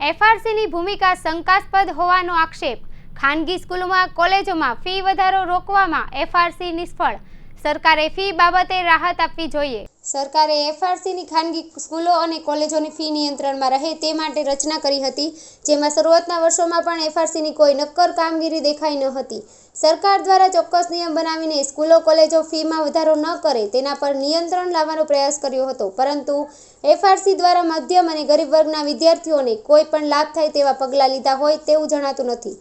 એફઆરસીની ભૂમિકા શંકાસ્પદ હોવાનો આક્ષેપ. ખાનગી સ્કૂલોમાં કોલેજોમાં ફી વધારો રોકવામાં એફઆરસી નિષ્ફળ. સરકારે ફી બાબતે રાહત આપવી જોઈએ. સરકારે એફઆરસીની ખાનગી સ્કૂલો અને કોલેજોની ફી નિયંત્રણમાં રહે તે માટે રચના કરી હતી, જેમાં શરૂઆતના વર્ષોમાં પણ એફઆરસીની કોઈ નક્કર કામગીરી દેખાઈ ન હતી. સરકાર દ્વારા ચોક્કસ નિયમ બનાવીને સ્કૂલો, કોલેજો ફીમાં વધારો ન કરે તેના પર નિયંત્રણ લાવવાનો પ્રયાસ કર્યો હતો. પરંતુ એફઆરસી દ્વારા મધ્યમ અને ગરીબ વર્ગના વિદ્યાર્થીઓને કોઈ પણ લાભ થાય તેવા પગલાં લીધા હોય તેવું જણાતું નથી.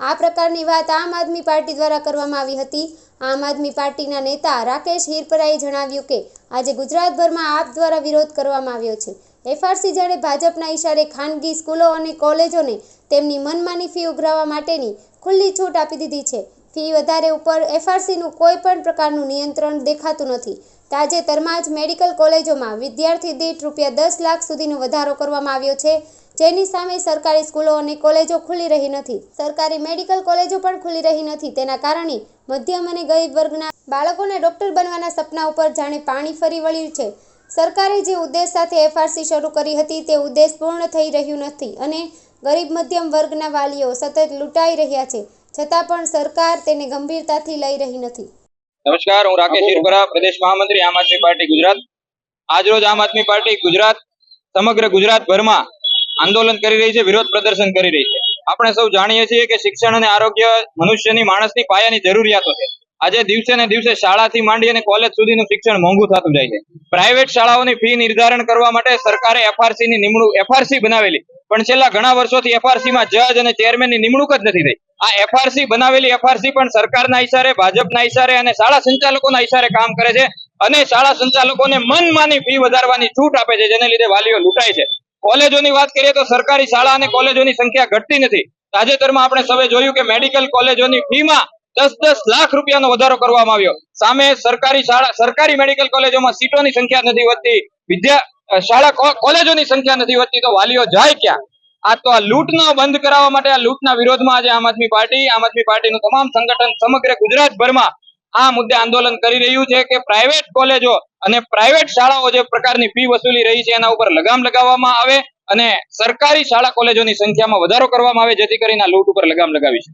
આ પ્રકારની વાત આમ આદમી પાર્ટી દ્વારા કરવામાં આવી હતી. આમ આદમી પાર્ટીના નેતા રાકેશ હિરપરાએ જણાવ્યું કે, આજે ગુજરાતભરમાં આપ દ્વારા વિરોધ કરવામાં આવ્યો છે. એફઆરસી જાણે ભાજપના ઇશારે ખાનગી સ્કૂલો અને કોલેજોને તેમની મનમાની ફી ઉઘરાવવા માટેની ખુલ્લી છૂટ આપી દીધી છે. ફી વધારે ઉપર એફઆરસીનું કોઈ પણ પ્રકારનું નિયંત્રણ દેખાતું નથી. તાજેતરમાં જ મેડિકલ કોલેજોમાં વિદ્યાર્થી દીઠ રૂપિયા દસ લાખ સુધીનો વધારો કરવામાં આવ્યો છે. જેની સામે સરકારી સ્કૂલો અને કોલેજો ખુલી રહી નથી. સરકારી મેડિકલ કોલેજો પણ ખુલી રહી નથી. તેના કારણે મધ્યમ અને ગરીબ વર્ગના બાળકોના ડોક્ટર બનવાના સપના ઉપર જાણે પાણી ફરી વળ્યું છે. સરકારે જે ઉદ્દેશ સાથે એફઆરસી શરૂ કરી હતી તે ઉદ્દેશ પૂર્ણ થઈ રહ્યું નથી અને ગરીબ મધ્યમ વર્ગના વાલીઓ સતત લૂંટાઈ રહ્યા છે. છતાં પણ સરકાર તેને ગંભીરતાથી લઈ રહી નથી. નમસ્કાર, હું રાકેશ શિરપરા પ્રદેશ મહામંત્રી, આમ આદમી પાર્ટી ગુજરાત. આજરોજ આમ આદમી પાર્ટી ગુજરાત, સમગ્ર ગુજરાત ભરમાં આંદોલન કરી રહી છે, વિરોધ પ્રદર્શન કરી રહી છે. આપણે સૌ જાણીએ છીએ કે શિક્ષણ અને આરોગ્ય મનુષ્યની માણસની પાયાની જરૂરિયાતો છે. આજે દિવસે ને દિવસે શાળાથી માંડી અને કોલેજ સુધીનું શિક્ષણ મોંઘું થતું જાય છે. પ્રાઇવેટ શાળાઓની ફી નિર્ધારણ કરવા માટે સરકારે એફઆરસી ની નિમણૂક, એફઆરસી બનાવેલી. પણ છેલ્લા ઘણા વર્ષોથી એફઆરસી માં જજ અને ચેરમેનની નિમણૂક જ નથી થઈ. આ એફઆરસી બનાવેલી એફઆરસી પણ સરકારના ઈશારે, ભાજપના ઈશારે અને શાળા સંચાલકોના ઈશારે કામ કરે છે. અને શાળા સંચાલકોને મનમાની ફી વધારવાની છૂટ આપે છે, જેને લીધે વાલીઓ લૂંટાય છે. કોલેજોની વાત કરીએ તો સરકારી શાળા અને કોલેજોની સંખ્યા ઘટતી નથી. તાજેતરમાં આપણે સૌએ જોયું કે મેડિકલ કોલેજોની ફીમાં દસ દસ લાખ રૂપિયાનો વધારો કરવામાં આવ્યો. સામે સરકારી શાળા, સરકારી મેડિકલ કોલેજોમાં સીટોની સંખ્યા નથી વધતી, વિદ્યા શાળા કોલેજોની સંખ્યા નથી વધતી, તો વાલીઓ જાય ક્યાં? આ તો આ લૂંટનો બંધ કરાવવા માટે, આ લૂંટના વિરોધમાં આજે આમ આદમી પાર્ટી, આમ આદમી પાર્ટીનું તમામ સંગઠન સમગ્ર ગુજરાતભરમાં આ મુદ્દે આંદોલન કરી રહ્યું છે કે પ્રાઇવેટ કોલેજો અને પ્રાઇવેટ શાળાઓ જે પ્રકારની ફી વસૂલી રહી છે, એના ઉપર લગામ લગાવવામાં આવે અને સરકારી શાળા કોલેજોની સંખ્યામાં વધારો કરવામાં આવે, જેથી કરીને આ લૂંટ ઉપર લગામ લગાવી છે